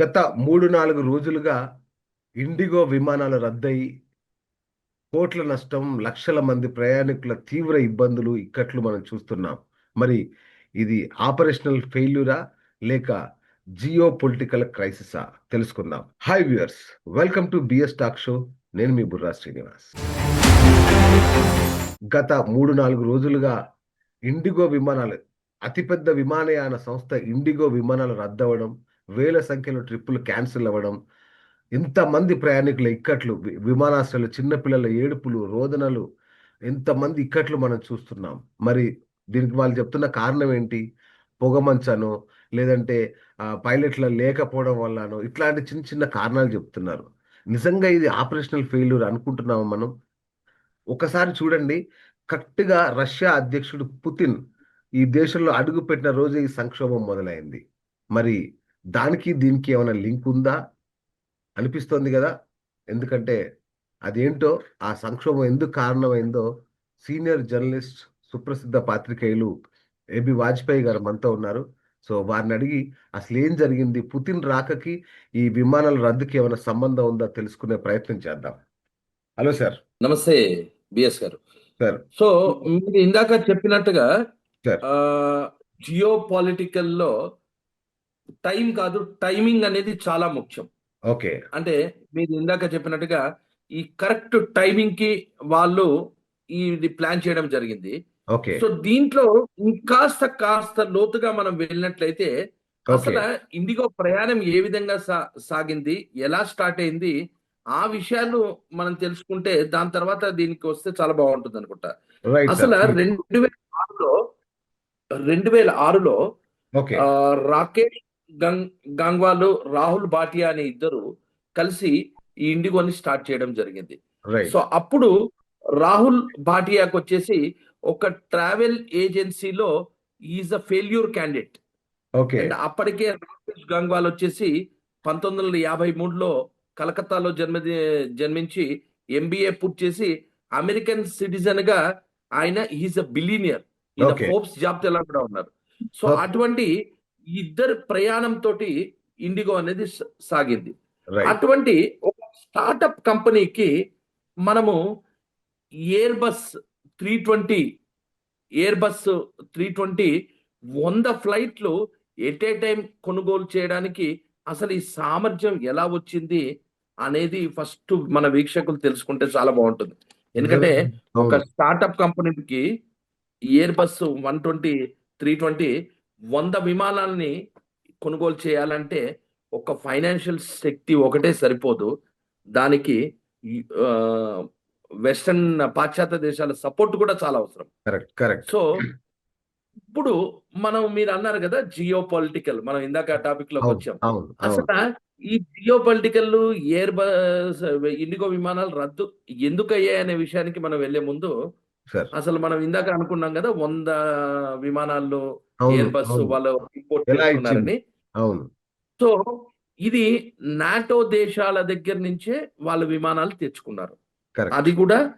గత మూడు నాలుగు రోజులుగా ఇండిగో విమానాలు రద్దయి కోట్ల నష్టం లక్షల మంది ప్రయాణికుల తీవ్ర ఇబ్బందులు ఇక్కట్లు మనం చూస్తున్నాం. మరి ఇది ఆపరేషనల్ ఫెయిల్యూరా లేక జియో పొలిటికల్ క్రైసిసా? తెలుసుకుందాం. Hi viewers welcome to BS talk show. నేను మీ బుర్రా శ్రీనివాస్. గత మూడు నాలుగు రోజులుగా ఇండిగో విమానాలు అతిపెద్ద విమానయాన సంస్థ ఇండిగో విమానాలు రద్దవడం వేల సంఖ్యలో ట్రిప్పులు క్యాన్సిల్ అవ్వడం ఇంతమంది ప్రయాణికుల ఇక్కట్లు విమానాశ్రయాలు చిన్నపిల్లల ఏడుపులు రోదనలు ఇంతమంది ఇక్కట్లు మనం చూస్తున్నాం. మరి దీనికి వాళ్ళు చెప్తున్న కారణం ఏంటి? పొగమంచను లేదంటే పైలట్ల లేకపోవడం వల్లనో ఇట్లాంటి చిన్న చిన్న కారణాలు చెప్తున్నారు. నిజంగా ఇది ఆపరేషనల్ ఫెయిల్యూర్ అనుకుంటున్నాము మనం? ఒకసారి చూడండి కరెక్ట్గా రష్యా అధ్యక్షుడు పుతిన్ ఈ దేశంలో అడుగుపెట్టిన రోజు రోజే ఈ సంక్షోభం మొదలైంది. మరి దానికి దీనికి ఏమైనా లింక్ ఉందా? అనిపిస్తోంది కదా. ఎందుకంటే అదేంటో ఆ సంక్షోభం ఎందుకు కారణమైందో సీనియర్ జర్నలిస్ట్ సుప్రసిద్ధ పాత్రికేయులు ఏబి వాజ్పేయి గారు మనతో ఉన్నారు. సో వారిని అడిగి అసలు ఏం జరిగింది? పుతిన్ రాకకి ఈ విమానాల రద్దుకి ఏమైనా సంబంధం ఉందా తెలుసుకునే ప్రయత్నం చేద్దాం. Hello sir. నమస్తే బిఎస్ గారు. సార్. సో మీరు ఇందాక చెప్పినట్టుగా. జియో పొలిటికల్లో టైం కాదు టైమింగ్ అనేది చాలా ముఖ్యం. ఓకే. అంటే మీరు ఇందాక చెప్పినట్టుగా ఈ కరెక్ట్ టైమింగ్కి వాళ్ళు ఇది ప్లాన్ చేయడం జరిగింది. ఓకే. సో దీంట్లో ఇంకాస్త కాస్త లోతుగా మనం వెళ్ళినట్లయితే అసలు ఇండిగో ప్రయాణం ఏ విధంగా సా- సాగింది ఎలా స్టార్ట్ అయింది ఆ విషయాలు మనం తెలుసుకుంటే దాని తర్వాత దీనికి వస్తే చాలా బాగుంటుంది అనుకుంటా. అసలు రెండు వేల ఆరులో రెండు వేల ఆరులో రాకేష్ గంగ్ గంగ్వాలు రాహుల్ భాటియా అనే ఇద్దరు కలిసి ఈ ఇండిగోని స్టార్ట్ చేయడం జరిగింది. సో అప్పుడు రాహుల్ భాటియాకి వచ్చేసి ఒక ట్రావెల్ ఏజెన్సీలో is a failure candidate. Okay. అప్పటికే రాకేష్ గంగ్వాల్ వచ్చేసి పంతొమ్మిది వందల యాభై మూడులో కలకత్తాలో జన్మ జన్మించి ఎంబీఏ పూర్తి చేసి అమెరికన్ సిటిజన్గా ఆయన ఈజ్ అ బిలీనియర్. ఫోర్బ్స్ జాబ్ తెలా కూడా ఉన్నారు. సో. అటువంటి ఇద్దరు ప్రయాణం తోటి ఇండిగో అనేది సాగింది. అటువంటి ఒక స్టార్టప్ కంపెనీకి మనము Airbus three twenty Airbus three twenty వంద ఫ్లైట్లు ఎట్ ఏ టైం కొనుగోలు చేయడానికి అసలు ఈ సామర్థ్యం ఎలా వచ్చింది అనేది ఫస్ట్ మన వీక్షకులు తెలుసుకుంటే చాలా బాగుంటుంది. ఎందుకంటే ఒక. స్టార్టప్ కంపెనీకి Airbus one twenty three twenty వంద విమానాలని కొనుగోలు చేయాలంటే ఒక ఫైనాన్షియల్ శక్తి ఒకటే సరిపోదు. దానికి వెస్టర్న్ పాశ్చాత్య దేశాల సపోర్ట్ కూడా చాలా అవసరం. Correct correct. సో ఇప్పుడు మనం మీరు అన్నారు కదా జియో పొలిటికల్ మనం ఇందాక టాపిక్లోకి వచ్చాం. అసలు ఈ geo political Airbus IndiGo విమానాలు రద్దు ఎందుకు అయ్యాయి అనే విషయానికి మనం వెళ్ళే ముందు అసలు మనం ఇందాక అనుకున్నాం కదా వంద విమానాల్లో ఎయిర్ బస్ వాళ్ళు ఇంపోర్ట్ చేస్తున్నారని అవును. సో ఇది నాటో దేశాల దగ్గర నుంచే వాళ్ళ విమానాలు తెచ్చుకున్నారు. అది కూడా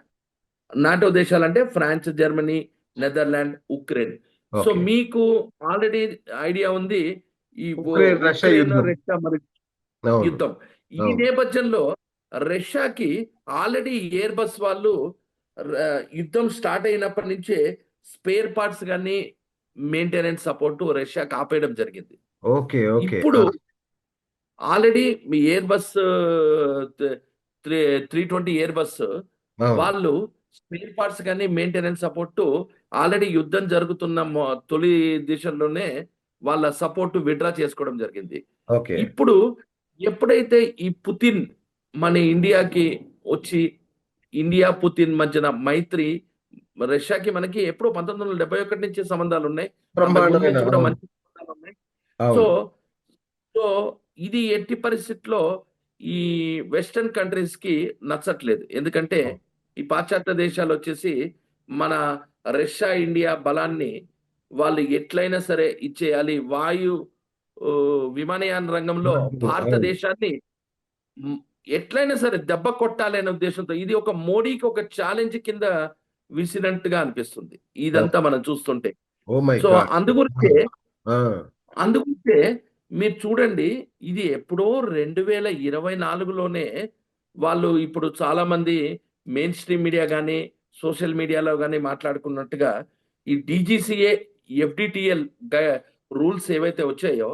నాటో దేశాలు అంటే France Germany Netherland Ukraine. So మీకు ఆల్రెడీ ఐడియా ఉంది ఈ రష్యా యుద్ధం. ఈ. నేపథ్యంలో రష్యాకి ఆల్రెడీ ఎయిర్ బస్ వాళ్ళు యుద్ధం స్టార్ట్ అయినప్పటి నుంచే స్పేర్ పార్ట్స్ కానీ మెయింటెనెన్స్ సపోర్ట్ రష్యాకి ఆపేయడం జరిగింది. Okay okay. ఇప్పుడు ఆల్రెడీ మీ Airbus three three twenty Airbus వాళ్ళు స్పేర్ పార్ట్స్ కానీ మెయింటెనెన్స్ సపోర్ట్ ఆల్రెడీ యుద్ధం జరుగుతున్న తొలి దిశలోనే వాళ్ళ సపోర్ట్ విడ్రా చేసుకోవడం జరిగింది. ఇప్పుడు ఎప్పుడైతే ఈ పుతిన్ మన ఇండియాకి వచ్చి ఇండియా పుతిన్ మధ్యన మైత్రి రష్యాకి మనకి ఎప్పుడో పంతొమ్మిది వందల డెబ్బై ఒకటి నుంచి సంబంధాలు ఉన్నాయి కూడా మంచి సంబంధాలు సో సో ఇది ఎట్టి పరిస్థితిలో ఈ వెస్టర్న్ కంట్రీస్కి నచ్చట్లేదు. ఎందుకంటే ఈ పాశ్చాత్య దేశాలు వచ్చేసి మన రష్యా ఇండియా బలాన్ని వాళ్ళు ఎట్లయినా సరే ఇచ్చేయాలి. వాయు విమానయాన రంగంలో. భారతదేశాన్ని ఎట్లయినా సరే దెబ్బ కొట్టాలి అనే ఉద్దేశంతో ఇది ఒక మోడీకి ఒక ఛాలెంజ్ కింద విసినట్టుగా అనిపిస్తుంది. ఇదంతా మనం చూస్తుంటే. మై సో అందుగురించే అందుకుంటే మీరు చూడండి ఇది ఎప్పుడో రెండు వేల ఇరవై నాలుగులోనే వాళ్ళు ఇప్పుడు చాలా మంది మెయిన్ స్ట్రీమ్ మీడియా కానీ సోషల్ మీడియాలో కానీ మాట్లాడుకున్నట్టుగా ఈ డీజీసీఏ ఎఫ్డిటిఎల్ రూల్స్ ఏవైతే వచ్చాయో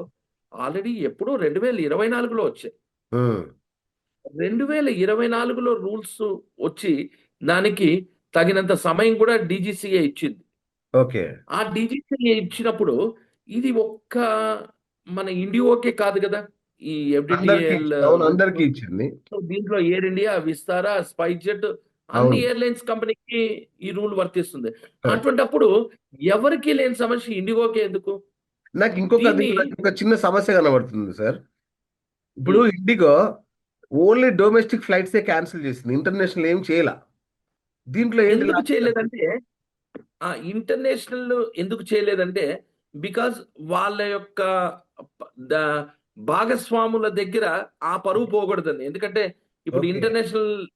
ఆల్రెడీ ఎప్పుడో రెండు వేల ఇరవై నాలుగులో వచ్చాయి. రెండు వేల ఇరవై నాలుగులో రూల్స్ వచ్చి దానికి తగినంత సమయం కూడా డీజీసీఏ ఇచ్చింది. ఓకే. ఆ డీజీసీఏ ఇచ్చినప్పుడు ఇది ఒక్క మన ఇండియోకే కాదు కదా? ఈ అందరికి ఇచ్చింది. దీంట్లో air India Vistara spice jet అన్ని. ఎయిర్లైన్స్ కంపెనీకి ఈ రూల్ వర్తిస్తుంది. అటువంటప్పుడు ఎవరికి లేని సమస్య ఇండిగోకే ఎందుకు? నాకు ఇంకొక ఒక చిన్న సమస్య కనబడుతుంది సార్. ఇప్పుడు ఇండిగో ఓన్లీ డొమెస్టిక్ ఫ్లైట్సే క్యాన్సిల్ చేసింది. ఇంటర్నేషనల్ ఏం చేయాల? దీంట్లో ఎందుకు? చేయలేదంటే ఆ ఇంటర్నేషనల్ ఎందుకు చేయలేదంటే బికాజ్ వాళ్ళ యొక్క భాగస్వాముల దగ్గర ఆ పరువు పోకూడదని ఎందుకంటే ఇప్పుడు. ఇంటర్నేషనల్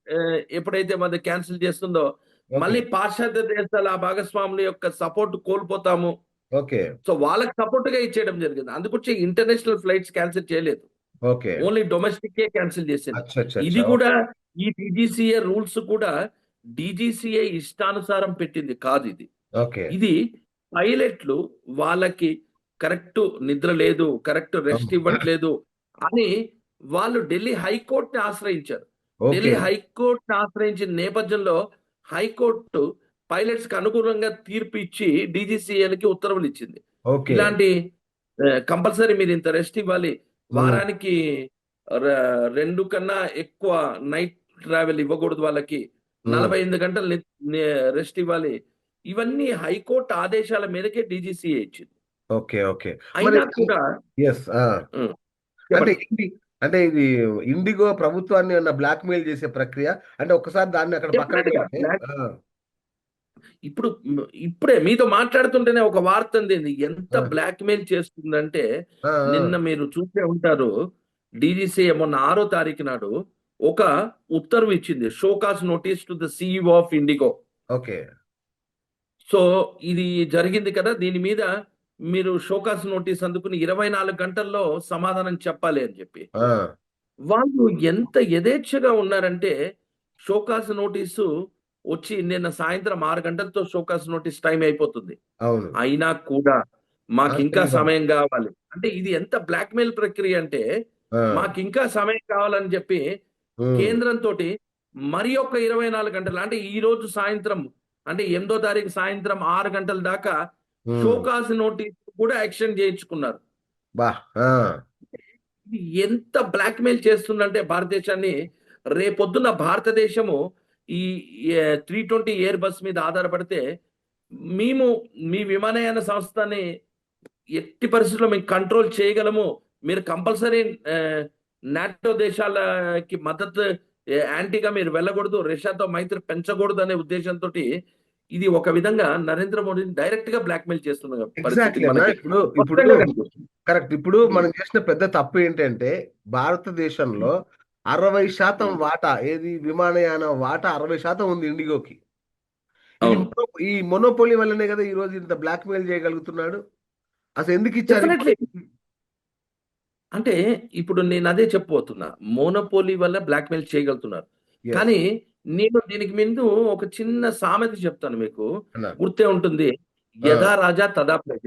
ఎప్పుడైతే మన క్యాన్సిల్ చేస్తుందో మళ్ళీ పాశ్చాత్య దేశాల ఆ భాగస్వాముల యొక్క సపోర్ట్ కోల్పోతాము. ఓకే. సో వాళ్ళకి సపోర్ట్గా ఇచ్చేయడం జరిగింది. అందుకొచ్చి ఇంటర్నేషనల్ ఫ్లైట్స్ క్యాన్సిల్ చేయలేదు. ఓకే. ఓన్లీ డొమెస్టిక్ క్యాన్సిల్ చేసింది. ఇది. కూడా ఈ డీజీసీఏ రూల్స్ కూడా డీజీసీఏ ఇష్టానుసారం పెట్టింది కాదు ఇది. ఓకే. ఇది పైలట్లు వాళ్ళకి కరెక్ట్ నిద్ర లేదు కరెక్ట్ రెస్ట్. ఇవ్వట్లేదు అని వాళ్ళు ఢిల్లీ హైకోర్టుని ఆశ్రయించారు. ఢిల్లీ హైకోర్టుని ఆశ్రయించిన నేపథ్యంలో హైకోర్టు పైలట్స్కి అనుకూలంగా తీర్పు ఇచ్చి డీజీసీఏలకి ఉత్తర్వులు ఇచ్చింది. ఇలాంటి కంపల్సరీ మీరు ఇంత రెస్ట్ ఇవ్వాలి. వారానికి రెండు కన్నా ఎక్కువ నైట్ ట్రావెల్ ఇవ్వకూడదు వాళ్ళకి. నలభై ఎనిమిది గంటలు రెస్ట్ ఇవ్వాలి. ఇవన్నీ హైకోర్టు ఆదేశాల మేరకే డీజీసీఏ ఇచ్చింది. Okay okay. అయినా కూడా ఎస్ ఉమ్, అంటే అంటే ఇది ఇండిగో ప్రభుత్వాన్ని బ్లాక్ మెయిల్ చేసే ప్రక్రియ? అంటే ఒకసారి దాన్ని అక్కడ పక్కన ఇప్పుడు ఇప్పుడే మీతో మాట్లాడుతుంటేనే ఒక వార్త అందింది ఎంత. బ్లాక్ మెయిల్ చేస్తుందంటే నిన్న మీరు చూసే ఉంటారు. డీజీసీఏ మొన్న ఆరో తారీఖు నాడు ఒక ఉత్తర్వు ఇచ్చింది. Show cause notice to the CEO of IndiGo okay. So ఇది జరిగింది కదా? దీని మీద మీరు షోకాస్ నోటీస్ అందుకుని ఇరవై నాలుగు గంటల్లో సమాధానం చెప్పాలి అని చెప్పి. వాళ్ళు ఎంత యథేచ్ఛగా ఉన్నారంటే షోకాస్ నోటీసు వచ్చి నిన్న సాయంత్రం ఆరు గంటలతో షోకాస్ నోటీస్ టైం అయిపోతుంది. అయినా కూడా మాకు ఇంకా. సమయం కావాలి. అంటే ఇది ఎంత బ్లాక్మెయిల్ ప్రక్రియ అంటే మాకు ఇంకా సమయం కావాలని చెప్పి ఉమ్, కేంద్రం తోటి మరి ఒక ఇరవై నాలుగు గంటలు అంటే ఈ రోజు సాయంత్రం అంటే ఎనిమిదో తారీఖు సాయంత్రం ఆరు గంటల దాకా షోకాస్ నోటీస్ కూడా యాక్షన్ చేయించుకున్నారు. ఎంత బ్లాక్మెయిల్ చేస్తుందంటే భారతదేశాన్ని రేపొద్దున భారతదేశము ఈ త్రీ ట్వంటీ ఎయిర్ బస్ మీద ఆధారపడితే మేము మీ విమానయాన సంస్థని ఎట్టి పరిస్థితుల్లో మేము కంట్రోల్ చేయగలము? మీరు కంపల్సరీ నాటో దేశాలకి మద్దతు యాంటీగా మీరు వెళ్ళకూడదు రష్యాతో మైత్రి పెంచకూడదు అనే ఉద్దేశంతో ఇది ఒక విధంగా నరేంద్ర మోడీని డైరెక్ట్గా బ్లాక్మెయిల్. మనకి ఇప్పుడు. కరెక్ట్ ఇప్పుడు మనం చేసిన పెద్ద తప్పు ఏంటంటే భారతదేశంలో అరవై శాతం వాటా ఏది విమానయాన వాటా అరవై శాతం ఉంది ఇండిగోకి ఈ మొనోపోలీ వల్లనే కదా ఈ రోజు ఇంత బ్లాక్ మెయిల్ చేయగలుగుతున్నాడు అసలు ఎందుకు ఇచ్చారు. అంటే ఇప్పుడు నేను అదే చెప్పబోతున్నా. మోనోపోలీ వల్ల బ్లాక్మెయిల్ చేయగలుగుతున్నారు. కానీ నేను దీనికి ముందు ఒక చిన్న సామెత చెప్తాను మీకు. గుర్తే ఉంటుంది. యథా రాజా తదా ప్రజ.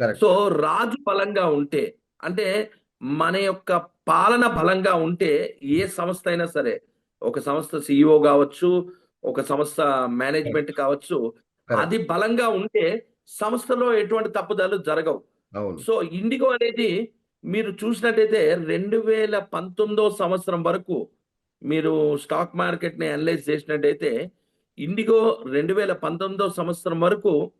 కరెక్ట్ సో రాజు బలంగా ఉంటే అంటే మన యొక్క పాలన బలంగా ఉంటే ఏ సంస్థ అయినా సరే ఒక సంస్థ సిఇఓ కావచ్చు ఒక సంస్థ మేనేజ్మెంట్ కావచ్చు. అది బలంగా ఉంటే సంస్థలో ఎటువంటి తప్పుదాలు జరగవు. అవును. సో ఇండిగో అనేది మీరు చూసినట్టయితే రెండు వేల పంతొమ్మిదో సంవత్సరం వరకు మీరు స్టాక్ మార్కెట్ని అనలైజ్ చేసినట్టయితే ఇండిగో రెండు వేల పంతొమ్మిదో సంవత్సరం వరకు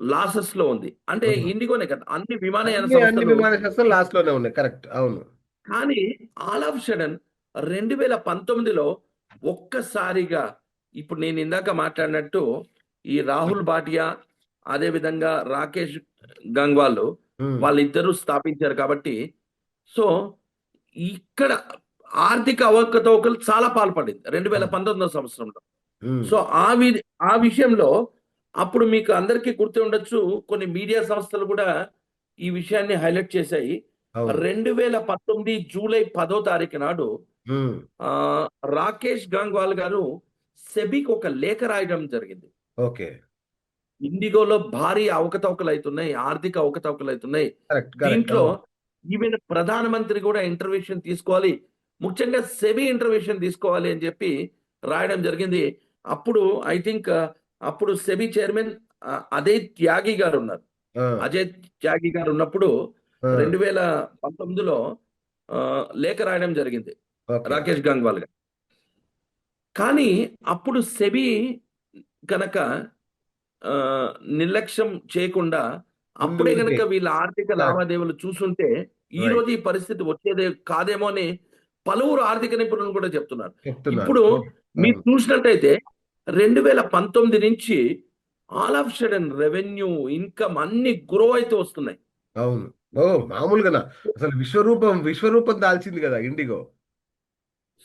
లాసెస్లో ఉంది. అంటే. ఇండిగోనే కదా అన్ని విమానయాన సంస్థలు. లోనే ఉన్నాయి. కరెక్ట్. అవును. కానీ ఆల్ ఆఫ్ సడన్ రెండు వేల పంతొమ్మిదిలో ఒక్కసారిగా ఇప్పుడు నేను ఇందాక మాట్లాడినట్టు ఈ రాహుల్ భాటియా అదే విధంగా రాకేష్ గంగ్వాల్ వాళ్ళిద్దరూ స్థాపించారు కాబట్టి. సో ఇక్కడ ఆర్థిక అవకతవకలు చాలా పాల్పడింది. రెండు వేల పంతొమ్మిదో సంవత్సరంలో. ఉమ్, సో ఆ వి ఆ విషయంలో అప్పుడు మీకు అందరికీ గుర్తు ఉండొచ్చు కొన్ని మీడియా సంస్థలు కూడా ఈ విషయాన్ని హైలైట్ చేశాయి. రెండు వేల పంతొమ్మిది జూలై పదో తారీఖు నాడు రాకేష్ గంగ్వాల్ గారు సెబీకి ఒక లేఖ రాయడం జరిగింది. ఓకే. ఇండిగోలో భారీ అవకతవకలు అవుతున్నాయి ఆర్థిక అవకతవకలు అవుతున్నాయి దీంట్లో ఈవెన్ ప్రధానమంత్రి కూడా ఇంటర్వ్యూషన్ తీసుకోవాలి ముఖ్యంగా సెబీ ఇంటర్వ్యూషన్ తీసుకోవాలి అని చెప్పి రాయడం జరిగింది. అప్పుడు ఐ థింక్ అప్పుడు సెబీ చైర్మన్ అదే త్యాగి గారు ఉన్నారు. అజయ్ త్యాగి గారు ఉన్నప్పుడు రెండు వేల పంతొమ్మిదిలో లేఖ రాయడం జరిగింది రాకేష్ గంగ్వాల్ గారు. కానీ అప్పుడు సెబీ గనక ఆ, నిర్లక్ష్యం చేయకుండా అప్పుడే ముందుకు గనక వీళ్ళ ఆర్థిక లావాదేవీలు చూసుంటే ఈ. రోజు ఈ పరిస్థితి వచ్చేదే కాదేమో అని పలువురు ఆర్థిక నిపుణులు కూడా చెప్తున్నారు. చెప్తున్నారు. ఇప్పుడు మీరు చూసినట్టయితే రెండు వేల పంతొమ్మిది నుంచి all of sudden revenue income అన్ని గ్రో అయితే వస్తున్నాయి. అవును. ఓ మామూలుగా అసలు విశ్వరూపం విశ్వరూపం దాల్చింది కదా ఇండిగో.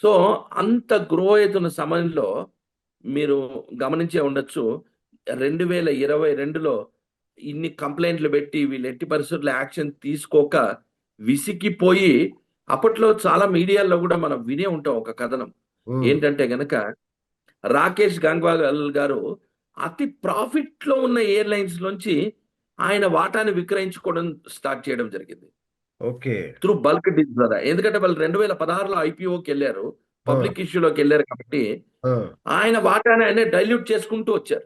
సో అంత గ్రో అవుతున్న సమయంలో మీరు గమనించే ఉండొచ్చు. రెండు వేల ఇరవై రెండులో ఇన్ని కంప్లైంట్లు పెట్టి వీళ్ళు ఎట్టి పరిస్థితుల్లో యాక్షన్ తీసుకోక విసిగిపోయి అప్పట్లో చాలా మీడియాలో కూడా మనం వినే ఉంటాం ఒక కథనం. ఏంటంటే గనక రాకేష్ గంగ్వాల్ గారు అతి ప్రాఫిట్లో ఉన్న ఎయిర్లైన్స్ నుంచి ఆయన వాటాని విక్రయించుకోవడం స్టార్ట్ చేయడం జరిగింది. ఓకే. త్రూ బల్క్ డీల్ ద్వారా. ఎందుకంటే వాళ్ళు రెండు వేల పదహారులో ఐపీఓకి వెళ్ళారు పబ్లిక్ ఇష్యూలోకి వెళ్ళారు కాబట్టి ఆయన వాటాని ఆయన డైల్యూట్ చేసుకుంటూ వచ్చారు.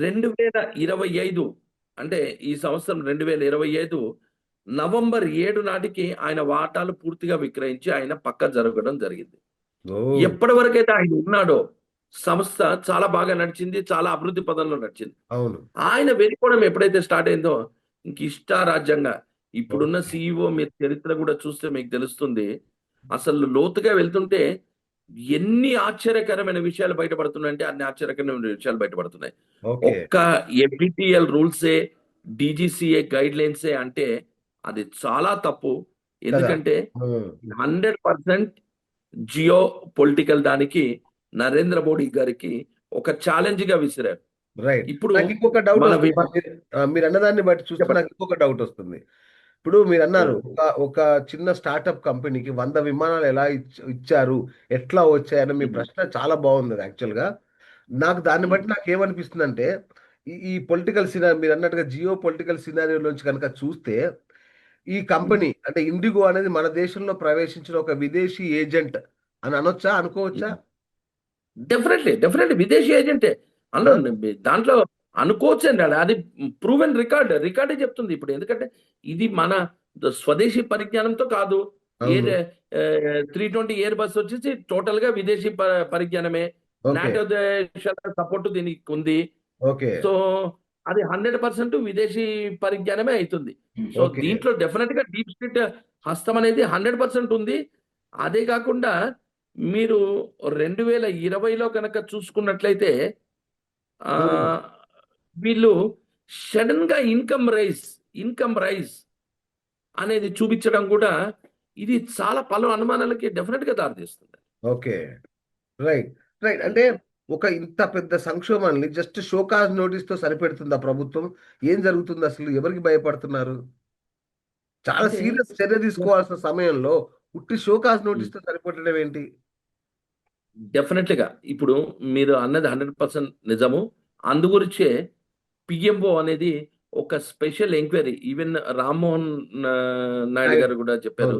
రెండు వేల ఇరవై ఐదు అంటే ఈ సంవత్సరం రెండు వేల ఇరవై ఐదు నవంబర్ ఏడు నాటికి ఆయన వాటాలు పూర్తిగా విక్రయించి ఆయన పక్క జరగడం జరిగింది. ఎప్పటి వరకైతే ఆయన ఉన్నాడో సంస్థ చాలా బాగా నడిచింది చాలా అభివృద్ధి పదంలో నడిచింది. అవును. ఆయన వెళ్ళిపోవడం ఎప్పుడైతే స్టార్ట్ అయిందో ఇంక ఇష్టారాజ్యంగా ఇప్పుడున్న సీఈఓ మీరు చరిత్ర కూడా చూస్తే మీకు తెలుస్తుంది. అసలు లోతుగా వెళ్తుంటే ఎన్ని ఆశ్చర్యకరమైన విషయాలు బయటపడుతున్నాయంటే అన్ని ఆశ్చర్యకరమైన విషయాలు బయటపడుతున్నాయి. ఒక్క ఎఫ్డిటిఎల్ రూల్సే డిజిసిఏ గైడ్ లైన్సే అంటే అది చాలా తప్పు. ఎందుకంటే హండ్రెడ్ పర్సెంట్ జియో పొలిటికల్ దానికి నరేంద్ర మోడీ గారికి ఒక ఛాలెంజ్గా విసిరారు. రైట్. ఇప్పుడు ఇంకొక డౌట్ మీరు- అన్నదాన్ని బట్టి చూస్తే. నాకు ఇంకొక డౌట్ వస్తుంది. ఇప్పుడు మీరు అన్నారు. ఒక ఒక చిన్న స్టార్టప్ కంపెనీకి వంద విమానాలు ఎలా ఇచ్- ఇచ్చారు ఎట్లా వచ్చాయని మీ. ప్రశ్న చాలా బాగుంది యాక్చువల్గా నాకు దాన్ని బట్టి నాకు ఏమనిపిస్తుంది అంటే ఈ పొలిటికల్ సినారీ మీరు అన్నట్టుగా జియో పొలిటికల్ సినారియోలోంచి కనుక చూస్తే ఈ కంపెనీ అంటే ఇండిగో అనేది మన దేశంలో ప్రవేశించిన ఒక విదేశీ ఏజెంట్ అని అనొచ్చా అనుకోవచ్చా? డెఫినెట్లీ డెఫినెట్లీ విదేశీ ఏజెంటే. అందులో దాంట్లో అనుకోవచ్చండి. అది అది ప్రూవెన్ రికార్డ్ రికార్డే చెప్తుంది ఇప్పుడు. ఎందుకంటే ఇది మన స్వదేశీ పరిజ్ఞానంతో కాదు. Air three twenty Airbus వచ్చేసి టోటల్గా విదేశీ పరిజ్ఞానమే. ఓకే. నాటో దేశాల సపోర్ట్ దీనికి ఉంది. సో అది హండ్రెడ్ పర్సెంట్ విదేశీ పరిజ్ఞానమే అవుతుంది. సో దీంట్లో డెఫినెట్గా డీప్ స్టేట్ హస్తం అనేది హండ్రెడ్ పర్సెంట్ ఉంది. అదే కాకుండా మీరు రెండు వేల ఇరవైలో కనుక చూసుకున్నట్లయితే ఆ. వీళ్ళు సడన్గా ఇన్కమ్ రైజ్ ఇన్కమ్ రైజ్ అనేది చూపించడం కూడా ఇది చాలా పలు అనుమానాలకి డెఫినెట్గా దారితీస్తుంది ఓకే. Right right. అంటే ఒక ఇంత పెద్ద సంక్షోభాన్ని జస్ట్ షోకాజ్ నోటీస్తో సరిపెడుతుందా ప్రభుత్వం? ఏం జరుగుతుంది అసలు? ఎవరికి భయపడుతున్నారు? చాలా సీరియస్ చర్య తీసుకోవాల్సిన సమయంలో ఉట్టి షోకాజ్ నోటీస్తో సరిపెట్టడం ఏంటి? డెఫినెట్లీగా ఇప్పుడు మీరు అన్నది హండ్రెడ్ పర్సెంట్ నిజము. అందుగురించే పిఎంఓ అనేది ఒక special enquiry. Even Rammohan Naidu garu కూడా చెప్పారు.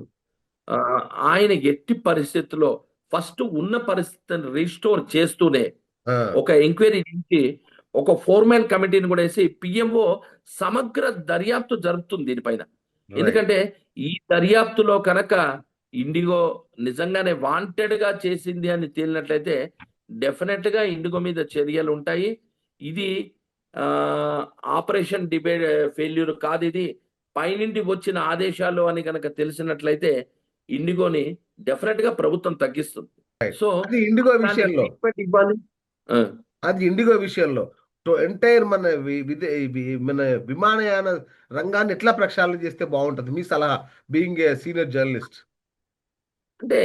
ఆయన ఎట్టి పరిస్థితుల్లో ఫస్ట్ ఉన్న పరిస్థితిని రీస్టోర్ చేస్తూనే ఒక ఎంక్వైరీ నుంచి ఒక ఫోర్మెన్ కమిటీని కూడా వేసి పిఎంఓ సమగ్ర దర్యాప్తు జరుపుతుంది దీనిపైన. ఎందుకంటే ఈ దర్యాప్తులో కనుక ఇండిగో నిజంగానే వాంటెడ్గా చేసింది అని తేలినట్లయితే డెఫినెట్గా ఇండిగో మీద చర్యలు ఉంటాయి. ఇది ఆపరేషన్ డిబేట్ ఫెయిల్యూర్ కాదు ఇది. పైనుండి వచ్చిన ఆదేశాలు అని కనుక తెలిసినట్లయితే ఇండిగోని డెఫినెట్గా ప్రభుత్వం తగ్గిస్తుంది. సో ఇండిగో విషయంలో. అది ఇండిగో విషయంలో. ఎంటైర్ మన మన విమానయాన రంగాన్ని ఎట్లా ప్రక్షాళన చేస్తే బాగుంటుంది? మీ సలహా బీయింగ్ ఏ సీనియర్ జర్నలిస్ట్. అంటే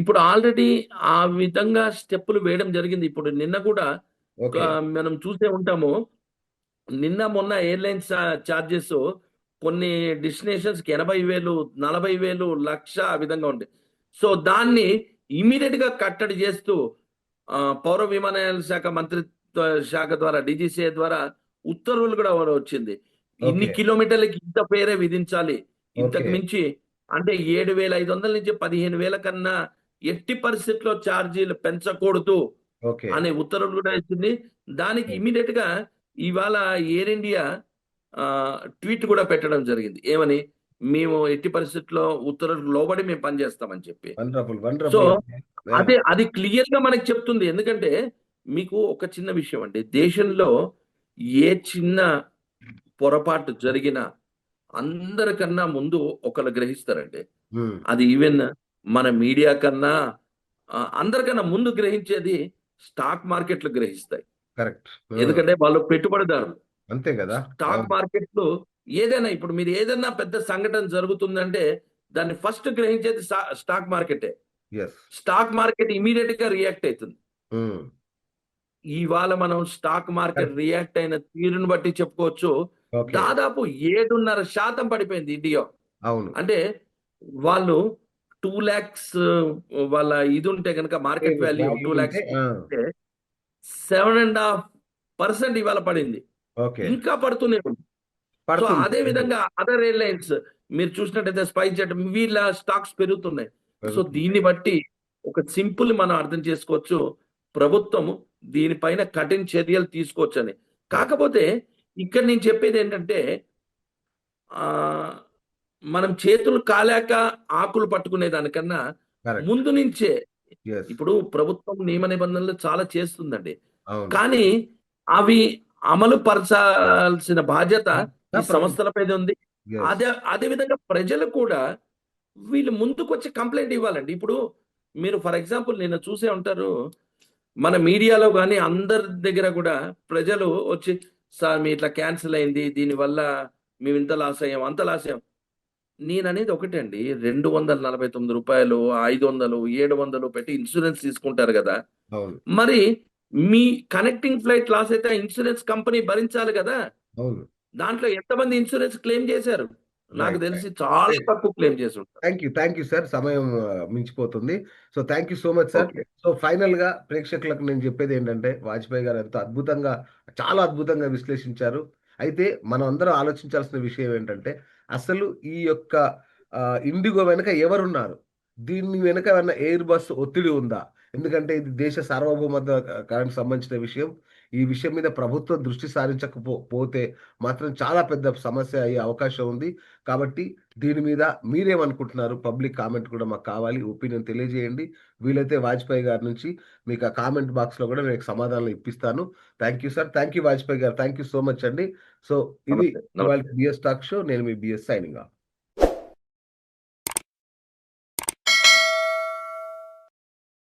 ఇప్పుడు ఆల్రెడీ ఆ విధంగా స్టెప్పులు వేయడం జరిగింది. ఇప్పుడు నిన్న కూడా మనం చూసే ఉంటాము. నిన్న మొన్న ఎయిర్లైన్స్ ఛార్జెస్ కొన్ని డెస్టినేషన్స్కి ఎనభై వేలు నలభై వేలు లక్ష ఆ విధంగా ఉంది సో దాన్ని ఇమీడియట్గా కట్టడి చేస్తూ పౌర విమానయాన శాఖ మంత్రిత్వ శాఖ ద్వారా డీజీసీఏ ద్వారా ఉత్తర్వులు కూడా వచ్చింది. ఇన్ని. కిలోమీటర్లకి ఇంత పేరే విధించాలి. ఇంతకు. మించి అంటే ఏడు వేల ఐదు వందల నుంచి పదిహేను వేల కన్నా ఎట్టి పరిస్థితిలో ఛార్జీలు పెంచకూడదు. అనే ఉత్తర్వులు కూడా ఇచ్చింది. దానికి Hmm. ఇమీడియట్గా ఇవాళ ఎయిర్ ఇండియా ట్వీట్ కూడా పెట్టడం జరిగింది. ఏమని? మేము ఎట్టి పరిస్థితుల్లో ఉత్తర్వులకు లోబడి మేము పనిచేస్తామని చెప్పి. సో అదే అది క్లియర్గా మనకి చెప్తుంది. ఎందుకంటే మీకు ఒక చిన్న విషయం అండి. దేశంలో ఏ చిన్న పొరపాటు జరిగినా అందరికన్నా ముందు ఒకరు గ్రహిస్తారండి. అది ఈవెన్ మన మీడియా కన్నా అందరికన్నా ముందు గ్రహించేది స్టాక్ మార్కెట్లు గ్రహిస్తాయి. కరెక్ట్. ఎందుకంటే వాళ్ళు పెట్టుబడిదారులు. అంతే కదా. స్టాక్ మార్కెట్లు ఏదైనా ఇప్పుడు మీరు ఏదైనా పెద్ద సంఘటన జరుగుతుందంటే దాన్ని ఫస్ట్ గ్రహించేది స్టా- స్టాక్ మార్కెటే. స్టాక్ మార్కెట్ ఇమీడియట్గా రియాక్ట్ అవుతుంది. ఇవాళ మనం స్టాక్ మార్కెట్ రియాక్ట్ అయిన తీరును బట్టి చెప్పుకోవచ్చు. దాదాపు ఏడున్నర శాతం పడిపోయింది ఇండియా. అవును. అంటే వాళ్ళు టూ ల్యాక్స్ వాళ్ళ ఇది ఉంటే కనుక market value two lakhs seven and half percent ఇవాళ పడింది. ఇంకా పడుతూనే ఉంది సో. అదే విధంగా అదర్ ఎయిర్లైన్స్ మీరు చూసినట్టయితే స్పైస్ జెట్ వీళ్ళ స్టాక్స్ పెరుగుతున్నాయి. సో. దీన్ని బట్టి ఒక సింపుల్ మనం అర్థం చేసుకోవచ్చు. ప్రభుత్వం దీనిపైన కఠిన చర్యలు తీసుకోవచ్చు అని కాకపోతే ఇక్కడ నేను చెప్పేది ఏంటంటే ఆ మనం చేతులు కాలాక ఆకులు పట్టుకునే దానికన్నా. ముందు నుంచే. ఇప్పుడు ప్రభుత్వం నియమ నిబంధనలు చాలా చేస్తుందండి కానీ అవి అమలు పరచాల్సిన బాధ్యత. సంస్థలపై ఉంది. అదే అదే విధంగా ప్రజలు కూడా వీళ్ళు ముందుకు వచ్చి కంప్లైంట్ ఇవ్వాలండి ఇప్పుడు మీరు ఫర్ ఎగ్జాంపుల్ నిన్న చూసే ఉంటారు మన మీడియాలో కానీ అందరి దగ్గర కూడా ప్రజలు వచ్చి సార్ మీ ఇట్లా క్యాన్సిల్ అయింది దీనివల్ల మేము ఇంత లాస్ అయ్యాం అంత లాస్ అయ్యాం నేను అనేది ఒకటే అండి. రెండు వందల నలభై తొమ్మిది రూపాయలు ఐదు వందలు ఏడు వందలు పెట్టి ఇన్సూరెన్స్ తీసుకుంటారు కదా. అవును. మరి మీ కనెక్టింగ్ ఫ్లైట్ లాస్ అయితే ఆ ఇన్సూరెన్స్ కంపెనీ భరించాలి కదా. అవును. దాంట్లో ఎంతమంది ఇన్సూరెన్స్ క్లెయిమ్ చేశారు? నాకు తెలిసి చాలా తక్కువ క్లెయిమ్ చేసి ఉంటారు. Thank you thank you sir సమయం మించిపోతుంది. So thank you so much sir. So ఫైనల్గా ప్రేక్షకులకు నేను చెప్పేది ఏంటంటే వాజ్పేయి గారు ఎంతో అద్భుతంగా చాలా అద్భుతంగా విశ్లేషించారు. అయితే మనం అందరం ఆలోచించాల్సిన విషయం ఏంటంటే అసలు ఈ యొక్క ఇండిగో వెనుక ఎవరున్నారు? దీన్ని వెనుక ఏమైనా ఎయిర్ బస్ ఒత్తిడి ఉందా? ఎందుకంటే ఇది దేశ సార్వభౌమత్వానికి సంబంధించిన విషయం. ఈ విషయం మీద ప్రభుత్వం దృష్టి సారించకపో పోతే మాత్రం చాలా పెద్ద సమస్య అయ్యే అవకాశం ఉంది. కాబట్టి దీని మీద మీరేమనుకుంటున్నారు? పబ్లిక్ కామెంట్ కూడా మాకు కావాలి. ఒపీనియన్ తెలియజేయండి. వీలైతే వాజ్పేయి గారి నుంచి మీకు ఆ కామెంట్ బాక్స్లో కూడా నేను సమాధానాలు ఇప్పిస్తాను. Thank you sir. Thank you Vajpayee garu. Thank you so much అండి. సో ఇది బిఎస్ టాక్ షో. నేను మీ బిఎస్ సైనింగ్ ఆఫ్.